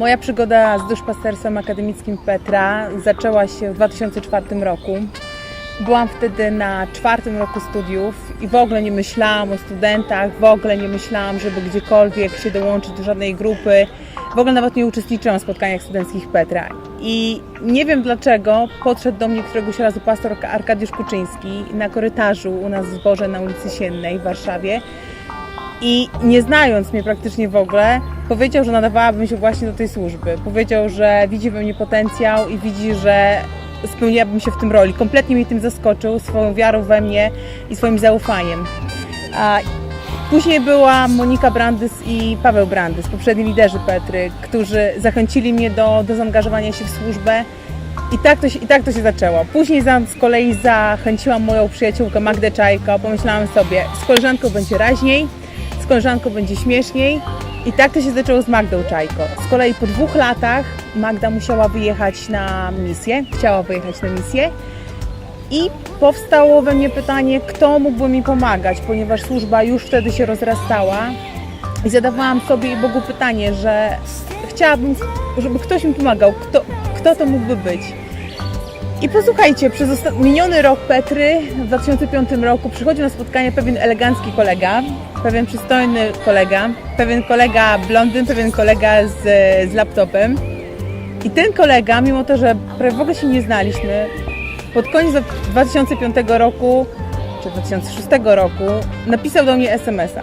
Moja przygoda z duszpasterstwem akademickim Petra zaczęła się w 2004 roku. Byłam wtedy na czwartym roku studiów i w ogóle nie myślałam o studentach, w ogóle nie myślałam, żeby gdziekolwiek się dołączyć do żadnej grupy. W ogóle nawet nie uczestniczyłam w spotkaniach studenckich Petra. I nie wiem dlaczego podszedł do mnie któregoś razu pastor Arkadiusz Kuczyński na korytarzu u nas w zborze na ulicy Siennej w Warszawie i nie znając mnie praktycznie w ogóle, powiedział, że nadawałabym się właśnie do tej służby. Powiedział, że widzi we mnie potencjał i widzi, że spełniłabym się w tym roli. Kompletnie mnie tym zaskoczył, swoją wiarą we mnie i swoim zaufaniem. A później była Monika Brandys i Paweł Brandys, poprzedni liderzy Petry, którzy zachęcili mnie do, do zaangażowania się w służbę. I tak, to się, I tak to się zaczęło. Później za, z kolei zachęciłam moją przyjaciółkę Magdę Czajko. Pomyślałam sobie, z koleżanką będzie raźniej, koleżanką będzie śmieszniej. I tak to się zaczęło z Magdą Czajko. Z kolei po dwóch latach Magda musiała wyjechać na misję, chciała wyjechać na misję. I powstało we mnie pytanie, kto mógłby mi pomagać, ponieważ służba już wtedy się rozrastała. I zadawałam sobie i Bogu pytanie, że chciałabym, żeby ktoś mi pomagał. Kto, kto to mógłby być? I posłuchajcie, przez miniony rok Petry w 2005 roku przychodził na spotkanie pewien elegancki kolega, pewien przystojny kolega, pewien kolega blondyn, pewien kolega z, z laptopem. I ten kolega, mimo to, że prawie w ogóle się nie znaliśmy, pod koniec 2005 roku czy 2006 roku napisał do mnie SMS-a.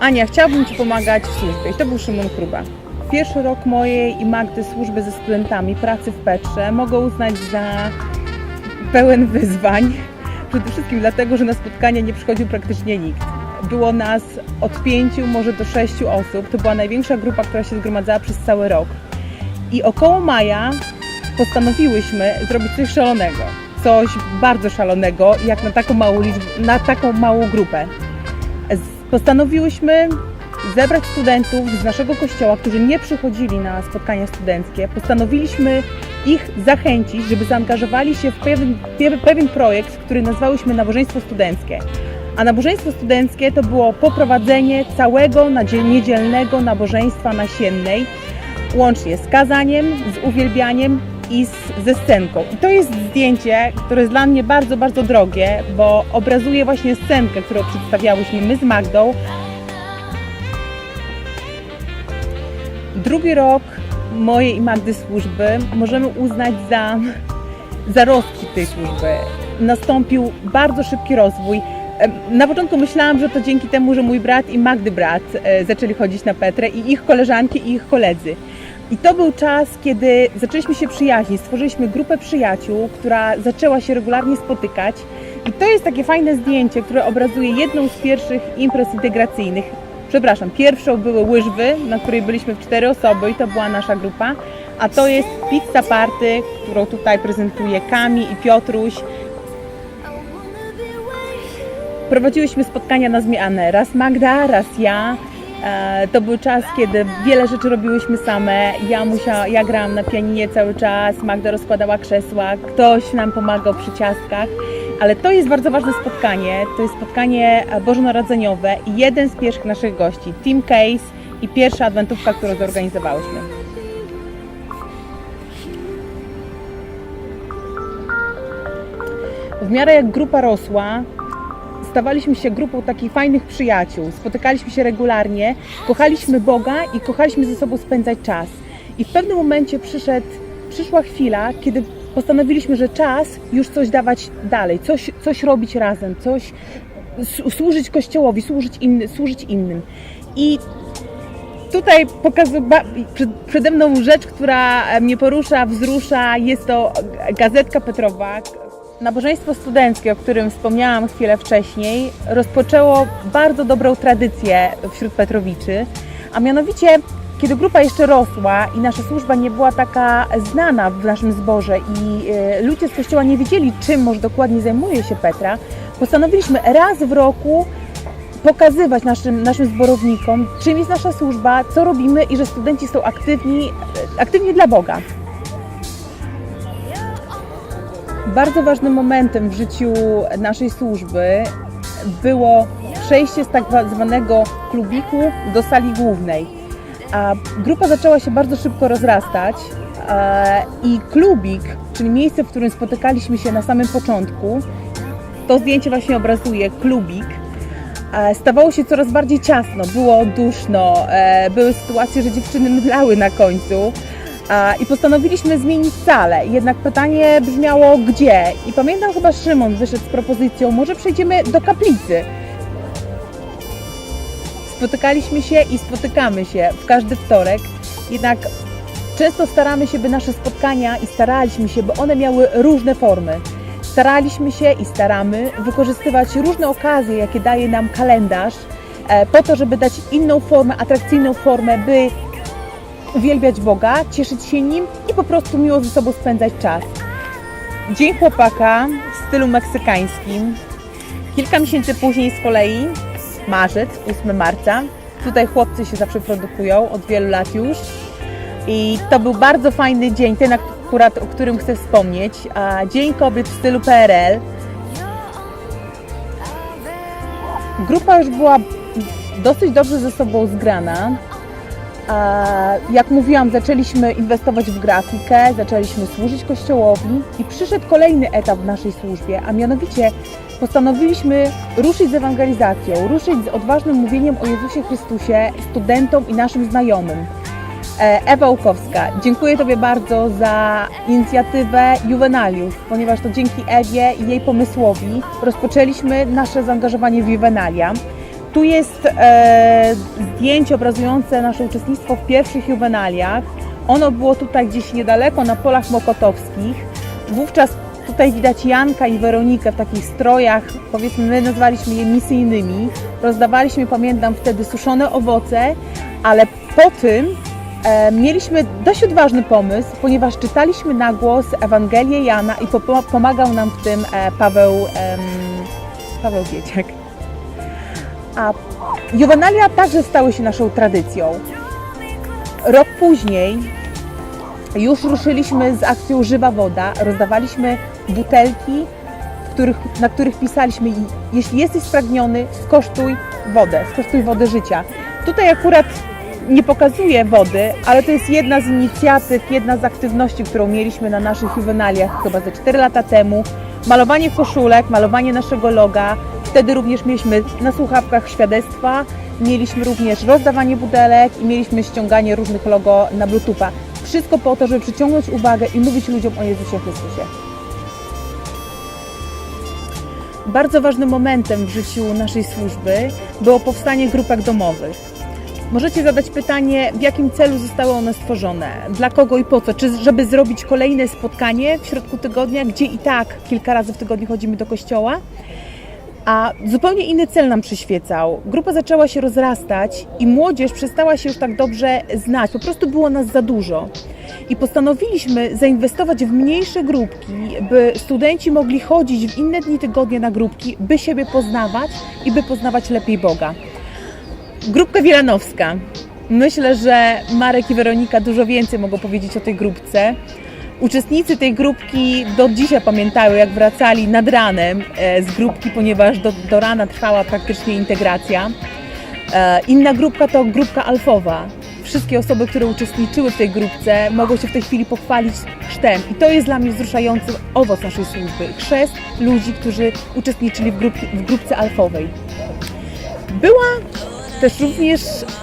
Ania, chciałbym Ci pomagać w służbie. I to był Szymon Kruba. Pierwszy rok mojej i Magdy służby ze studentami pracy w Petrze mogę uznać za pełen wyzwań. Przede wszystkim dlatego, że na spotkania nie przychodził praktycznie nikt. Było nas od pięciu, może do sześciu osób. To była największa grupa, która się zgromadzała przez cały rok. I około maja postanowiłyśmy zrobić coś szalonego. Coś bardzo szalonego, jak na taką małą liczbę, na taką małą grupę. Postanowiłyśmy zebrać studentów z naszego kościoła, którzy nie przychodzili na spotkania studenckie. Postanowiliśmy ich zachęcić, żeby zaangażowali się w pewien, pewien projekt, który nazwałyśmy Nabożeństwo Studenckie. A nabożeństwo studenckie to było poprowadzenie całego niedzielnego nabożeństwa nasiennej, łącznie z kazaniem, z uwielbianiem i z, ze scenką. I to jest zdjęcie, które jest dla mnie bardzo, bardzo drogie, bo obrazuje właśnie scenkę, którą przedstawiałyśmy my z Magdą. Drugi rok mojej i Magdy służby możemy uznać za, za rozkwit tej służby. Nastąpił bardzo szybki rozwój. Na początku myślałam, że to dzięki temu, że mój brat i Magdy brat e, zaczęli chodzić na Petrę i ich koleżanki i ich koledzy. I to był czas, kiedy zaczęliśmy się przyjaźnić, stworzyliśmy grupę przyjaciół, która zaczęła się regularnie spotykać. I to jest takie fajne zdjęcie, które obrazuje jedną z pierwszych imprez integracyjnych. Przepraszam, pierwszą były łyżwy, na której byliśmy w cztery osoby i to była nasza grupa. A to jest pizza party, którą tutaj prezentuje Kami i Piotruś. Prowadziłyśmy spotkania na zmianę. Raz Magda, raz ja. E, To był czas, kiedy wiele rzeczy robiłyśmy same. Ja, musiała, ja grałam na pianinie cały czas, Magda rozkładała krzesła, ktoś nam pomagał przy ciastkach. Ale to jest bardzo ważne spotkanie. To jest spotkanie e, bożonarodzeniowe i jeden z pierwszych naszych gości, Tim Case i pierwsza adwentówka, którą zorganizowałyśmy. W miarę jak grupa rosła, stawaliśmy się grupą takich fajnych przyjaciół. Spotykaliśmy się regularnie, kochaliśmy Boga i kochaliśmy ze sobą spędzać czas. I w pewnym momencie przyszedł, przyszła chwila, kiedy postanowiliśmy, że czas już coś dawać dalej, coś, coś robić razem, coś służyć Kościołowi, służyć, inny, służyć innym. I tutaj pokazuję przede mną rzecz, która mnie porusza, wzrusza. Jest to gazetka Petrowa. Nabożeństwo studenckie, o którym wspomniałam chwilę wcześniej, rozpoczęło bardzo dobrą tradycję wśród Petrowiczy, a mianowicie kiedy grupa jeszcze rosła i nasza służba nie była taka znana w naszym zborze i e, ludzie z kościoła nie wiedzieli, czym może dokładnie zajmuje się Petra, postanowiliśmy raz w roku pokazywać naszym, naszym zborownikom, czym jest nasza służba, co robimy i że studenci są aktywni, aktywni dla Boga. Bardzo ważnym momentem w życiu naszej służby było przejście z tak zwanego klubiku do sali głównej. A grupa zaczęła się bardzo szybko rozrastać i klubik, czyli miejsce, w którym spotykaliśmy się na samym początku, to zdjęcie właśnie obrazuje klubik, stawało się coraz bardziej ciasno, było duszno, e, były sytuacje, że dziewczyny mdlały na końcu i postanowiliśmy zmienić salę. Jednak pytanie brzmiało gdzie? I pamiętam chyba Szymon wyszedł z propozycją, może przejdziemy do kaplicy. Spotykaliśmy się i spotykamy się w każdy wtorek, jednak często staramy się, by nasze spotkania i staraliśmy się, by one miały różne formy. Staraliśmy się i staramy wykorzystywać różne okazje, jakie daje nam kalendarz, e, po to, żeby dać inną formę, atrakcyjną formę, by uwielbiać Boga, cieszyć się Nim i po prostu miło ze sobą spędzać czas. Dzień Chłopaka w stylu meksykańskim. Kilka miesięcy później z kolei, marzec, 8 marca. Tutaj chłopcy się zawsze produkują od wielu lat już. I to był bardzo fajny dzień, ten akurat, o którym chcę wspomnieć. Dzień Kobiet w stylu PRL. Grupa już była dosyć dobrze ze sobą zgrana. A Jak mówiłam, zaczęliśmy inwestować w grafikę, zaczęliśmy służyć Kościołowi i przyszedł kolejny etap w naszej służbie, a mianowicie postanowiliśmy ruszyć z ewangelizacją, ruszyć z odważnym mówieniem o Jezusie Chrystusie studentom i naszym znajomym. E, Ewa Łukowska, dziękuję Tobie bardzo za inicjatywę Juvenaliów, ponieważ to dzięki Ewie i jej pomysłowi rozpoczęliśmy nasze zaangażowanie w Juvenalia. Tu jest e, zdjęcie obrazujące nasze uczestnictwo w pierwszych juwenaliach. Ono było tutaj gdzieś niedaleko na polach mokotowskich. Wówczas tutaj widać Janka i Weronikę w takich strojach, powiedzmy my nazwaliśmy je misyjnymi. Rozdawaliśmy, pamiętam wtedy, suszone owoce, ale po tym e, mieliśmy dość odważny pomysł, ponieważ czytaliśmy na głos Ewangelię Jana i po, pomagał nam w tym e, Paweł, em, Paweł Gieciak. A juwenalia także stały się naszą tradycją. Rok później już ruszyliśmy z akcją Żywa Woda. Rozdawaliśmy butelki, których, na których pisaliśmy jeśli jesteś spragniony, skosztuj wodę, skosztuj wodę życia. Tutaj akurat nie pokazuję wody, ale to jest jedna z inicjatyw, jedna z aktywności, którą mieliśmy na naszych juwenaliach chyba ze 4 lata temu. Malowanie koszulek, malowanie naszego loga. Wtedy również mieliśmy na słuchawkach świadectwa, mieliśmy również rozdawanie budelek i mieliśmy ściąganie różnych logo na Bluetootha. Wszystko po to, żeby przyciągnąć uwagę i mówić ludziom o Jezusie Chrystusie. Bardzo ważnym momentem w życiu naszej służby było powstanie grupek domowych. Możecie zadać pytanie, w jakim celu zostały one stworzone, dla kogo i po co, czy żeby zrobić kolejne spotkanie w środku tygodnia, gdzie i tak kilka razy w tygodniu chodzimy do kościoła, a zupełnie inny cel nam przyświecał. Grupa zaczęła się rozrastać i młodzież przestała się już tak dobrze znać, po prostu było nas za dużo. I postanowiliśmy zainwestować w mniejsze grupki, by studenci mogli chodzić w inne dni tygodnia na grupki, by siebie poznawać i by poznawać lepiej Boga. Grupka Wielanowska. Myślę, że Marek i Weronika dużo więcej mogą powiedzieć o tej grupce. Uczestnicy tej grupki do dzisiaj pamiętają, jak wracali nad ranem e, z grupki, ponieważ do, do rana trwała praktycznie integracja. E, Inna grupka to grupka alfowa. Wszystkie osoby, które uczestniczyły w tej grupce, mogą się w tej chwili pochwalić chrztem. I to jest dla mnie wzruszający owoc naszej służby. Chrzest ludzi, którzy uczestniczyli w, grupie, w grupce alfowej. Była też również,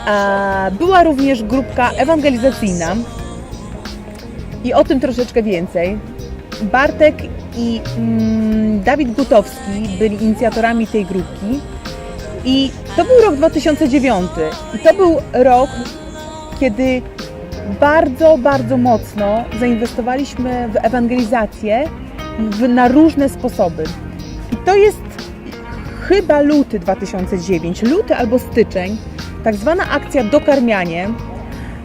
e, była również grupka ewangelizacyjna i o tym troszeczkę więcej. Bartek i mm, Dawid Gutowski byli inicjatorami tej grupki i to był rok 2009 i to był rok, kiedy bardzo, bardzo mocno zainwestowaliśmy w ewangelizację w, na różne sposoby. I to jest chyba luty 2009, luty albo styczeń, tak zwana akcja Dokarmianie.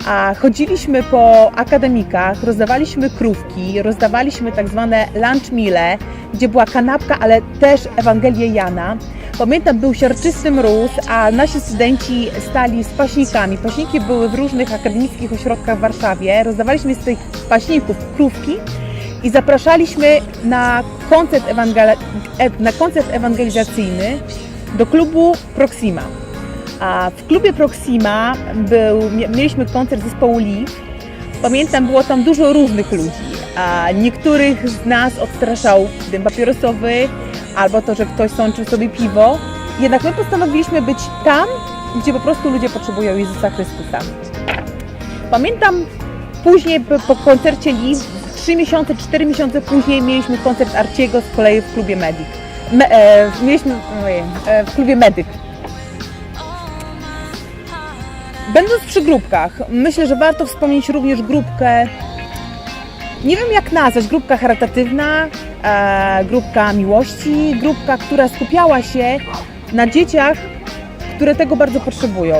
A chodziliśmy po akademikach, rozdawaliśmy krówki, rozdawaliśmy tak zwane lunch meale, gdzie była kanapka, ale też Ewangelię Jana. Pamiętam, był siarczysty mróz, a nasi studenci stali z paśnikami. Paśniki były w różnych akademickich ośrodkach w Warszawie. Rozdawaliśmy z tych paśników krówki i zapraszaliśmy na koncert, ewangela- e- na koncert ewangelizacyjny do klubu Proxima. A w klubie Proxima był, mie- mieliśmy koncert zespołu Leaf. Pamiętam, było tam dużo różnych ludzi. A niektórych z nas odstraszał dym papierosowy albo to, że ktoś sączył sobie piwo. Jednak my postanowiliśmy być tam, gdzie po prostu ludzie potrzebują Jezusa Chrystusa. Pamiętam później po, koncercie Liv, trzy miesiące, cztery miesiące później mieliśmy koncert Arciego z kolei w klubie Medic. Me, e, mieliśmy e, w klubie Medyk. Będąc przy grupkach, myślę, że warto wspomnieć również grupkę, nie wiem jak nazwać, grupka charytatywna, e, grupka miłości, grupka, która skupiała się na dzieciach, które tego bardzo potrzebują.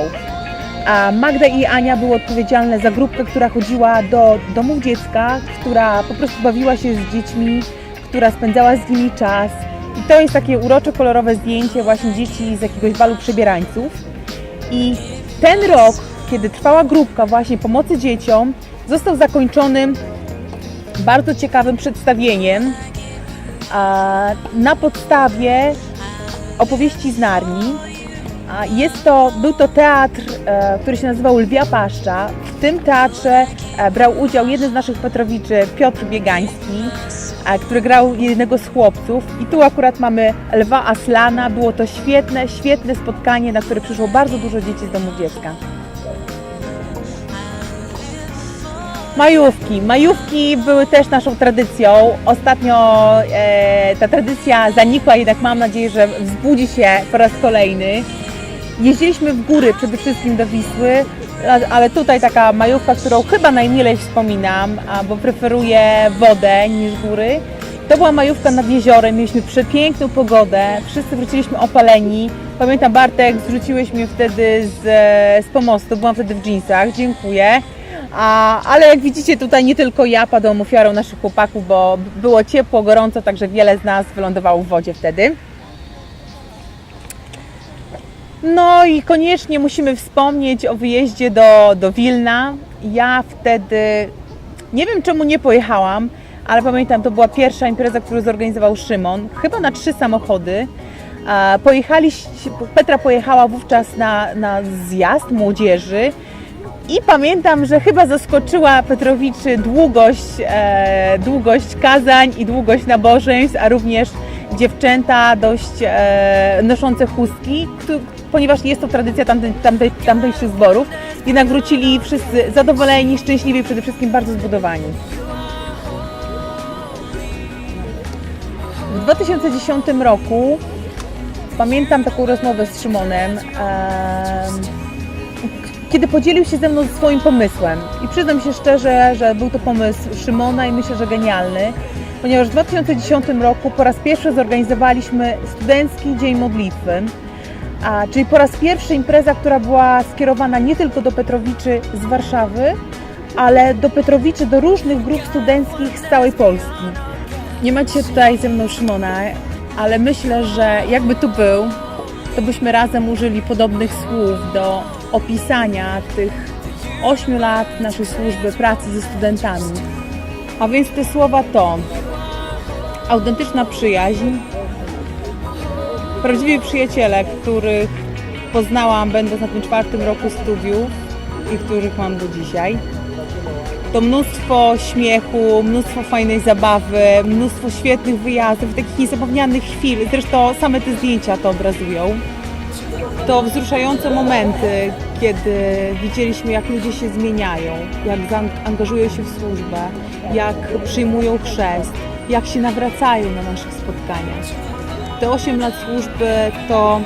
A Magda i Ania były odpowiedzialne za grupkę, która chodziła do domów dziecka, która po prostu bawiła się z dziećmi, która spędzała z nimi czas. I to jest takie urocze, kolorowe zdjęcie właśnie dzieci z jakiegoś balu przebierańców. I ten rok, kiedy trwała grupka właśnie pomocy dzieciom, został zakończony bardzo ciekawym przedstawieniem na podstawie opowieści z Narni. Jest to, był to teatr, e, który się nazywał Lwia Paszcza. W tym teatrze e, brał udział jeden z naszych Petrowiczy, Piotr Biegański, który grał jednego z chłopców. I tu akurat mamy Lwa Aslana. Było to świetne, świetne spotkanie, na które przyszło bardzo dużo dzieci z domów dziecka. Majówki. Majówki były też naszą tradycją. Ostatnio e, ta tradycja zanikła, jednak mam nadzieję, że wzbudzi się po raz kolejny. Jeździliśmy w góry przede wszystkim do Wisły, ale tutaj taka majówka, którą chyba najmilej wspominam, bo preferuję wodę niż góry. To była majówka nad jeziorem, mieliśmy przepiękną pogodę, wszyscy wróciliśmy opaleni. Pamiętam Bartek, zrzuciłeś mnie wtedy z, z pomostu, byłam wtedy w dżinsach, dziękuję. A, ale jak widzicie tutaj nie tylko ja padłam ofiarą naszych chłopaków, bo było ciepło, gorąco, także wiele z nas wylądowało w wodzie wtedy. No i koniecznie musimy wspomnieć o wyjeździe do, do Wilna. Ja wtedy nie wiem czemu nie pojechałam, ale pamiętam, to była pierwsza impreza, którą zorganizował Szymon, chyba na trzy samochody. Pojechali, Petra pojechała wówczas na, na zjazd młodzieży i pamiętam, że chyba zaskoczyła Petrowiczy długość, e, długość kazań i długość nabożeństw, a również dziewczęta dość e, noszące chustki, ponieważ jest to tradycja tamtej, tamtej, tamtejszych zborów. Jednak wrócili wszyscy zadowoleni, szczęśliwi przede wszystkim bardzo zbudowani. W 2010 roku pamiętam taką rozmowę z Szymonem. em, kiedy podzielił się ze mną swoim pomysłem. I przyznam się szczerze, że był to pomysł Szymona i myślę, że genialny, ponieważ w 2010 roku po raz pierwszy zorganizowaliśmy Studencki Dzień Modlitwy, a, czyli po raz pierwszy impreza, która była skierowana nie tylko do Petrowiczy z Warszawy, ale do Petrowiczy, do różnych grup studenckich z całej Polski. Nie macie tutaj ze mną Szymona, ale myślę, że jakby tu był, to byśmy razem użyli podobnych słów do opisania tych 8 lat naszej służby pracy ze studentami. A więc te słowa to autentyczna przyjaźń, prawdziwi przyjaciele, których poznałam będąc na tym czwartym roku studiów i których mam do dzisiaj. To mnóstwo śmiechu, mnóstwo fajnej zabawy, mnóstwo świetnych wyjazdów, takich niezapomnianych chwil. Zresztą same te zdjęcia to obrazują. To wzruszające momenty, kiedy widzieliśmy, jak ludzie się zmieniają, jak zaangażują się w służbę, jak przyjmują chrzest, jak się nawracają na naszych spotkaniach. Te 8 lat służby to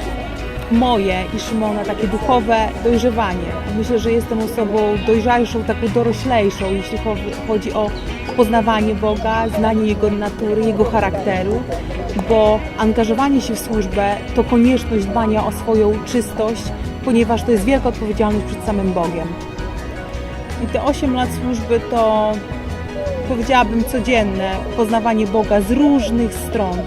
moje i Szymona takie duchowe dojrzewanie. Myślę, że jestem osobą dojrzalszą, taką doroślejszą, jeśli cho- chodzi o poznawanie Boga, znanie Jego natury, Jego charakteru, bo angażowanie się w służbę to konieczność dbania o swoją czystość, ponieważ to jest wielka odpowiedzialność przed samym Bogiem. I te 8 lat służby to powiedziałabym codzienne poznawanie Boga z różnych stron.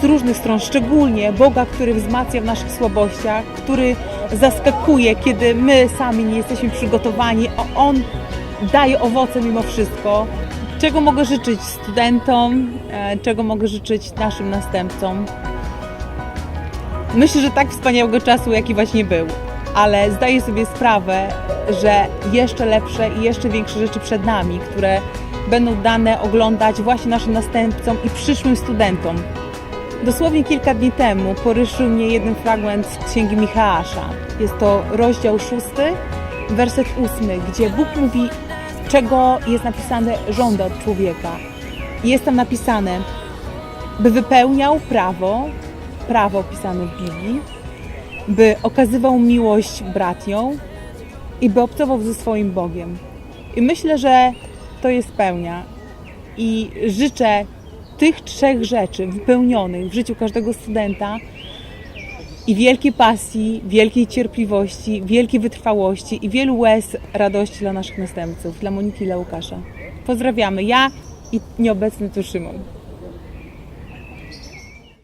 Z różnych stron, szczególnie Boga, który wzmacnia w naszych słabościach, który zaskakuje, kiedy my sami nie jesteśmy przygotowani, a On daje owoce mimo wszystko. Czego mogę życzyć studentom, e, czego mogę życzyć naszym następcom. Myślę, że tak wspaniałego czasu, jaki właśnie był. ale zdaję sobie sprawę, że jeszcze lepsze i jeszcze większe rzeczy przed nami, które będą dane oglądać właśnie naszym następcom i przyszłym studentom. Dosłownie kilka dni temu poruszył mnie jeden fragment z Księgi Michała. Jest to rozdział szósty, werset ósmy, gdzie Bóg mówi, czego jest napisane, żąda od człowieka. Jest tam napisane, by wypełniał prawo, prawo opisane w Biblii, by okazywał miłość bratiom i by obcował ze swoim Bogiem. I myślę, że to jest pełnia. I życzę tych trzech rzeczy wypełnionych w życiu każdego studenta i wielkiej pasji, wielkiej cierpliwości, wielkiej wytrwałości i wielu łez radości dla naszych następców, dla Moniki i dla Łukasza. Pozdrawiamy. Ja i nieobecny tu Szymon.